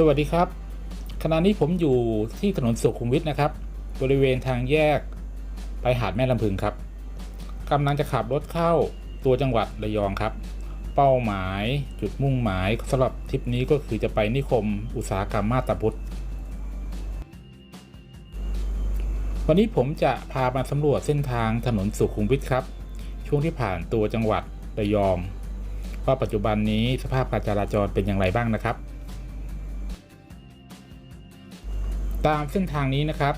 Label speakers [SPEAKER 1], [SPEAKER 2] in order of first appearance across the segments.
[SPEAKER 1] สวัสดีครับขณะนี้ผมอยู่ที่ถนนสุขุมวิทนะครับ บริเวณทางแยกไปหาดแม่ลำพึงครับกำลังจะขับรถเข้าตัวจังหวัดระยองครับ เป้าหมายจุดมุ่งหมายสำหรับทริปนี้ก็คือจะไปนิคมอุตสาหกรรมมาตาพุทธวันนี้ผมจะพามาสำรวจเส้นทางถนนสุขุมวิทครับ ช่วงที่ผ่านตัวจังหวัดระยองว่าปัจจุบันนี้สภาพการจราจรเป็นอย่างไรบ้างนะครับ ตามเส้นทางนี้นะครับ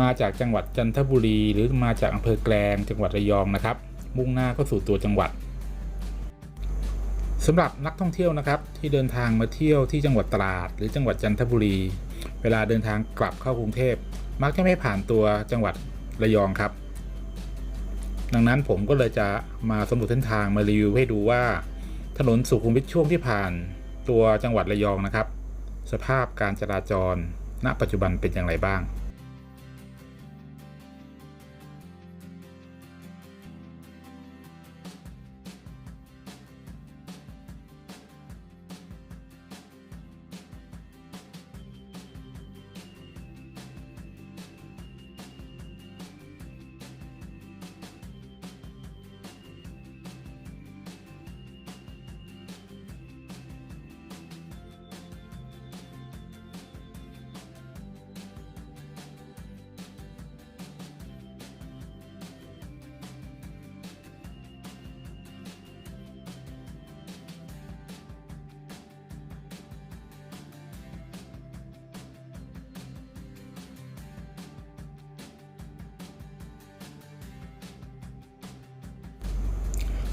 [SPEAKER 1] มาจากจังหวัดจันทบุรี หรือมาจากอำเภอแกลงจังหวัดระยองนะครับ มุ่งหน้าเข้าสู่ตัวจังหวัดสำหรับนักท่องเที่ยวนะครับที่เดินทางมาเที่ยวที่จังหวัดตราด หรือจังหวัดจันทบุรี เวลาเดินทางกลับเข้ากรุงเทพ มักจะไม่ผ่านตัวจังหวัดระยองครับ ดังนั้นผมก็เลยจะมาสำรวจเส้นทางมารีวิวให้ดูว่า ถนนสุขุมวิทช่วงที่ผ่านตัวจังหวัดระยองนะครับ สภาพการจราจร ณปัจจุบันเป็นอย่างไรบ้าง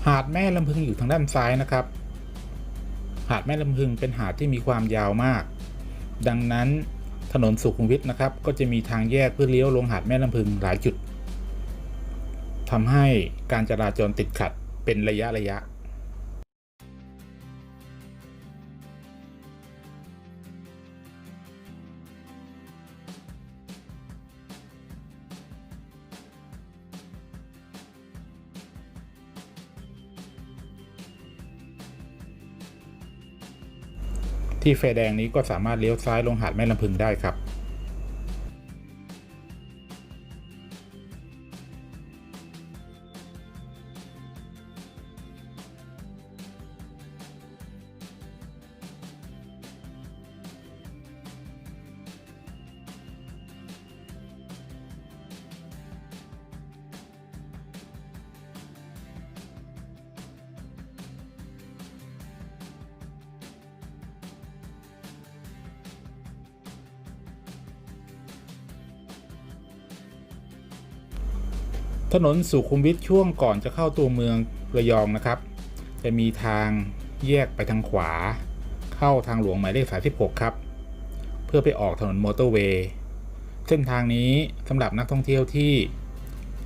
[SPEAKER 1] หาดแม่ลำพึงอยู่ทางด้านซ้ายนะครับ หาดแม่ลำพึงเป็นหาดที่มีความยาวมาก ดังนั้นถนนสุขุมวิทนะครับ ก็จะมีทางแยกเพื่อเลี้ยวลงหาดแม่ลำพึงหลายจุดทำให้การจราจรติดขัดเป็นระยะระยะ ที่ไฟแดงนี้ก็สามารถเลี้ยวซ้ายลงหาดแม่ลำพึงได้ครับ ถนนสุขุมวิทช่วงก่อนจะเข้าตัวเมืองระยองนะครับ จะมีทางแยกไปทางขวา เข้าทางหลวงหมายเลข36ครับ เพื่อไปออกถนนมอเตอร์เวย์เส้นทางนี้สำหรับนักท่องเที่ยวที่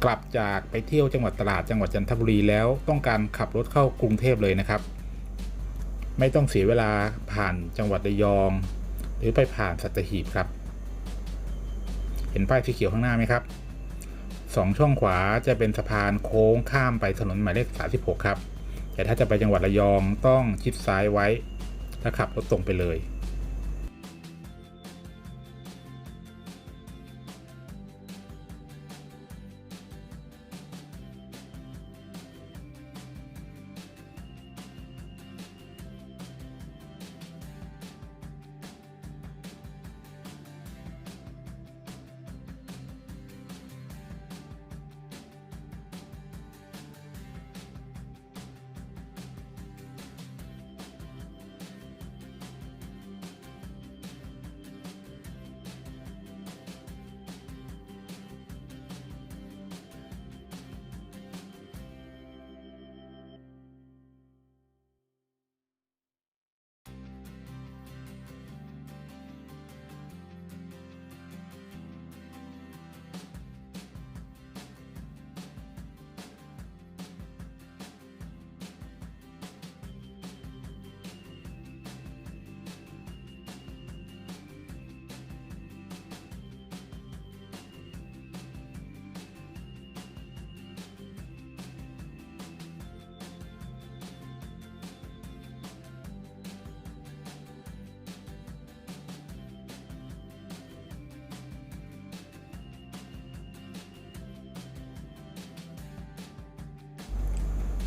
[SPEAKER 1] กลับจากไปเที่ยวจังหวัดตราดจังหวัดจันทบุรีแล้วต้องการขับรถเข้ากรุงเทพเลยนะครับ ไม่ต้องเสียเวลาผ่านจังหวัดระยอง หรือไปผ่านสัตหีบครับ เห็นป้ายสีเขียวข้างหน้าไหมครับ สองช่องขวาจะเป็นสะพานโค้งข้ามไปถนนหมายเลข 36 ครับ แต่ถ้าจะไปจังหวัดระยองต้องชิดซ้ายไว้ แล้วขับรถตรงไปเลย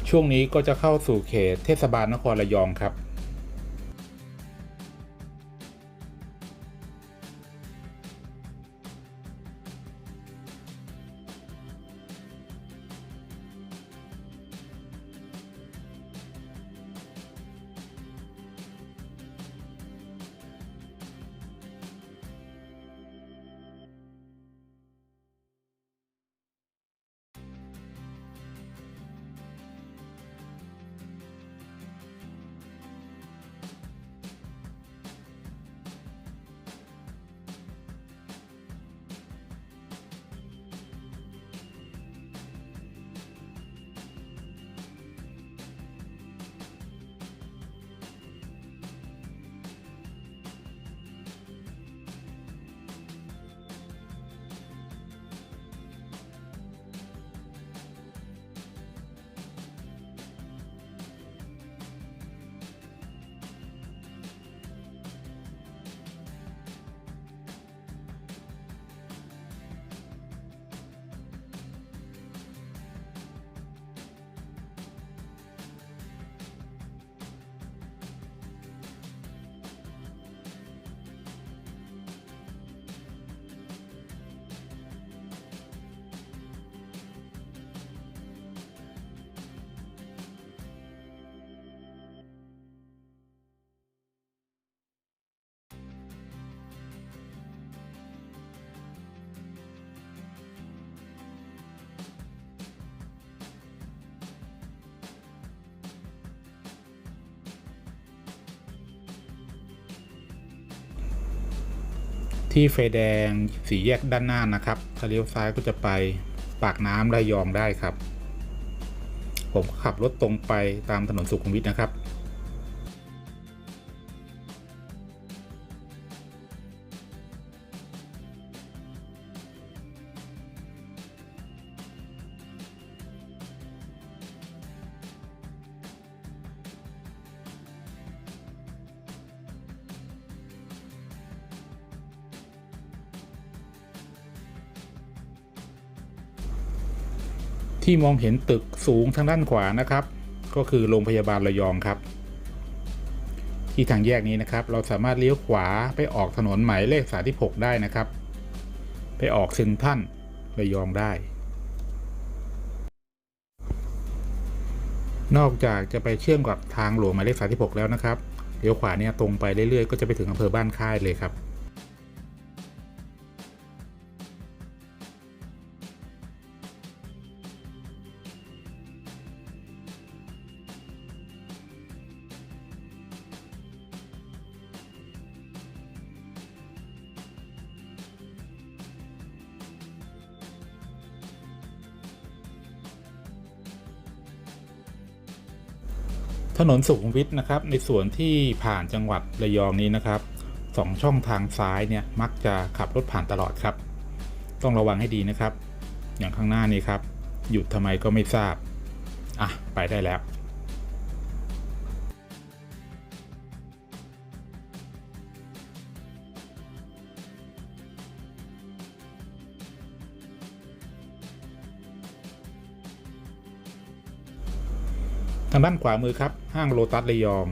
[SPEAKER 1] ช่วงนี้ก็จะเข้าสู่เขตเทศบาลนครระยองครับ ที่ไฟแดงสีแยกด้านหน้านะครับถ้าเลี้ยวซ้ายก็จะไปปากน้ำระยองได้ครับ ผมขับรถตรงไปตามถนนสุขุมวิทนะครับ ที่มองเห็นตึกสูงทางด้านขวานะครับ ก็คือโรงพยาบาลระยองครับ ที่ทางแยกนี้นะครับ เราสามารถเลี้ยวขวาไปออกถนนหมายเลข 36 ได้นะครับ ไปออกเซนทรันระยองได้ นอกจากจะไปเชื่อมกับทางหลวงหมายเลข 36 แล้วนะครับเลี้ยวขวาเนี่ยตรงไปเรื่อยๆ ก็จะไปถึงอำเภอบ้านค่ายเลยครับ นนสุขุมวิทนะครับ ในส่วนที่ผ่านจังหวัดระยองนี้นะครับสองช่องทางซ้ายเนี่ยมักจะขับรถผ่านตลอดครับ ต้องระวังให้ดีนะครับ อย่างข้างหน้านี้ครับ หยุดทำไมก็ไม่ทราบ อะ ไปได้แล้วางด้านขวามือครับห้างโลตัสระยอง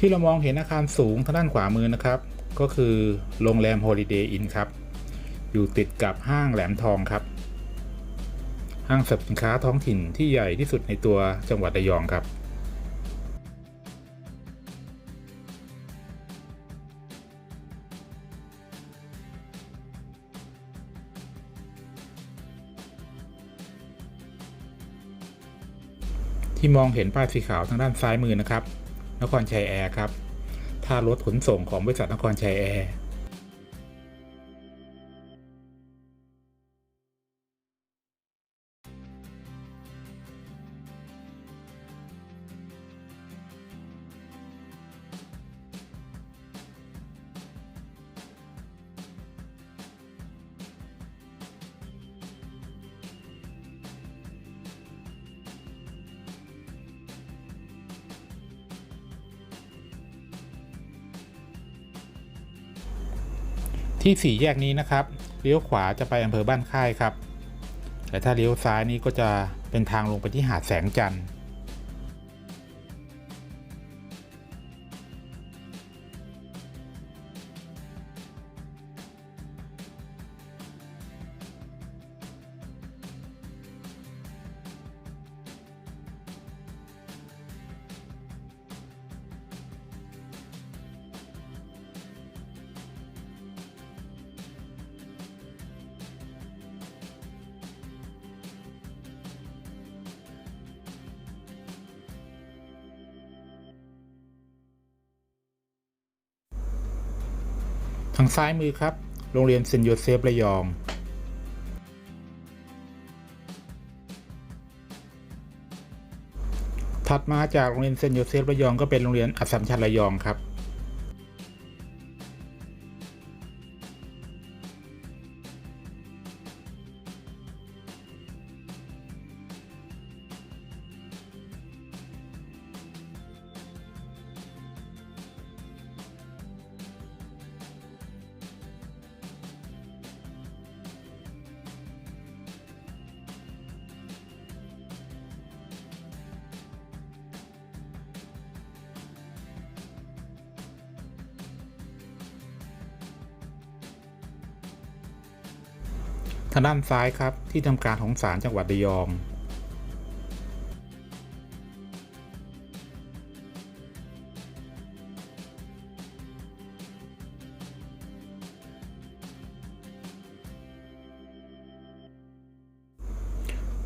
[SPEAKER 1] ที่เรามองเห็นอาคารสูงทางด้านขวามือนะครับ ก็คือโรงแรม Holiday Inn ครับ อยู่ติดกับห้างแหลมทองครับ ห้างสรรพสินค้าท้องถิ่นที่ใหญ่ที่สุดในตัวจังหวัดระยองครับ ที่มองเห็นป้ายสีขาวทางด้านซ้ายมือนะครับ นครชัยแอร์ครับท่ารถขนส่งของบริษัทนครชัยแอร์ ที่สี่แยกนี้นะครับเลี้ยวขวาจะไปอำเภอบ้านค่ายครับ แต่ถ้าเลี้ยวซ้ายนี้ก็จะเป็นทางลงไปที่หาดแสงจันทร์ ทางซ้ายมือครับ โรงเรียนเซนโยเซฟระยอง ถัดมาจากโรงเรียนเซนโยเซฟระยองก็เป็นโรงเรียนอัสสัมชัญระยองครับ ทางด้านซ้ายครับที่ทำการของศาลจังหวัดระยอง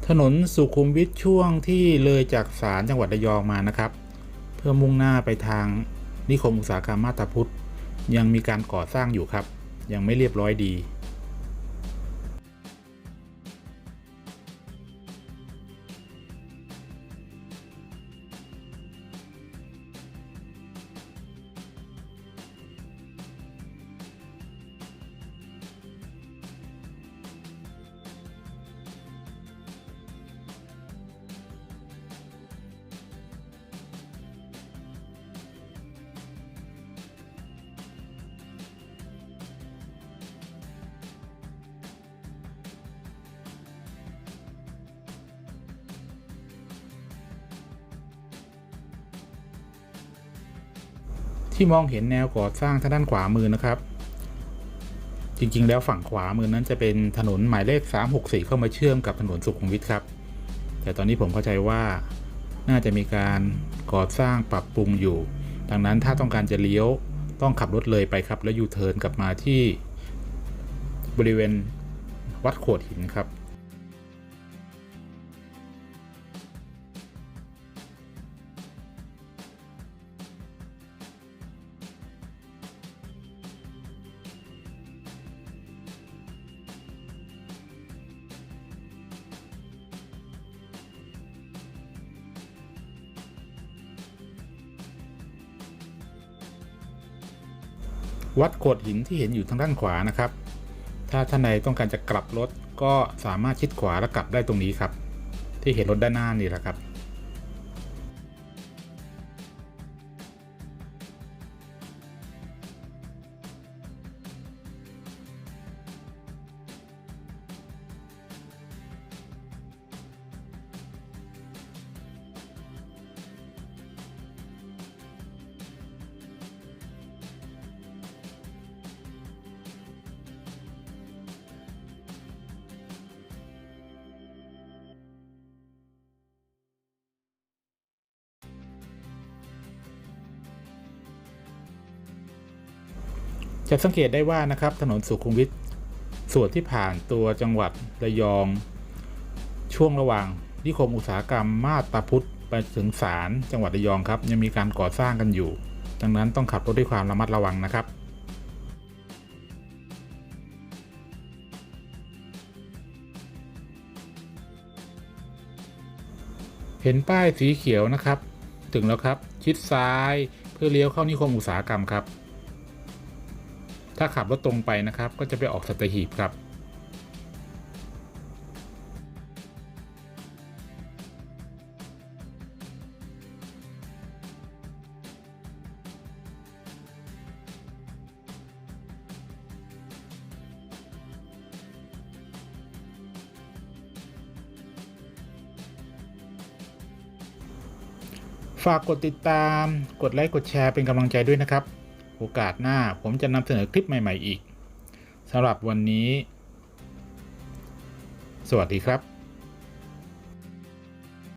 [SPEAKER 1] ถนนสุขุมวิทช่วงที่เลยจากศาลจังหวัดระยองมานะครับ เพื่อมุ่งหน้าไปทางนิคมอุตสาหกรรมมาตาพุธยังมีการก่อสร้างอยู่ครับ ยังไม่เรียบร้อยดี ที่มองเห็นแนวก่อสร้างทางด้านขวามือนะครับ จริงๆ แล้วฝั่งขวามือนั้นจะเป็นถนนหมายเลข 364 เข้ามาเชื่อมกับถนนสุขุมวิทครับ แต่ตอนนี้ผมเข้าใจว่าน่าจะมีการก่อสร้างปรับปรุงอยู่ ดังนั้นถ้าต้องการจะเลี้ยวต้องขับรถเลยไปครับ แล้วยูเทิร์นกลับมาที่บริเวณวัดโขดหินครับ วัดโขดหินที่เห็นอยู่ทางด้านขวานะครับ ถ้าท่านใดต้องการจะกลับรถก็สามารถชิดขวาแล้วกลับได้ตรงนี้ครับ ที่เห็นรถด้านหน้านี่แหละครับ จะสังเกตได้ว่านะครับถนนสุขุมวิทส่วนที่ผ่านตัวจังหวัดระยอง ช่วงระหว่างนิคมอุตสาหกรรมมาตาพุทธไปถึงศาลจังหวัดระยองครับยังมีการก่อสร้างกันอยู่ ดังนั้นต้องขับรถด้วยความระมัดระวังนะครับ เห็นป้ายสีเขียวนะครับ ถึงแล้วครับ ชิดซ้ายเพื่อเลี้ยวเข้านิคมอุตสาหกรรมครับ ถ้าขับรถตรงไปนะครับ ก็จะไปออกสัตหีบครับ ฝากกดติดตาม กดไลค์ กดแชร์เป็นกำลังใจด้วยนะครับ โอกาสหน้าผมจะนำเสนอคลิปใหม่ ๆ อีกสำหรับวันนี้ สวัสดีครับ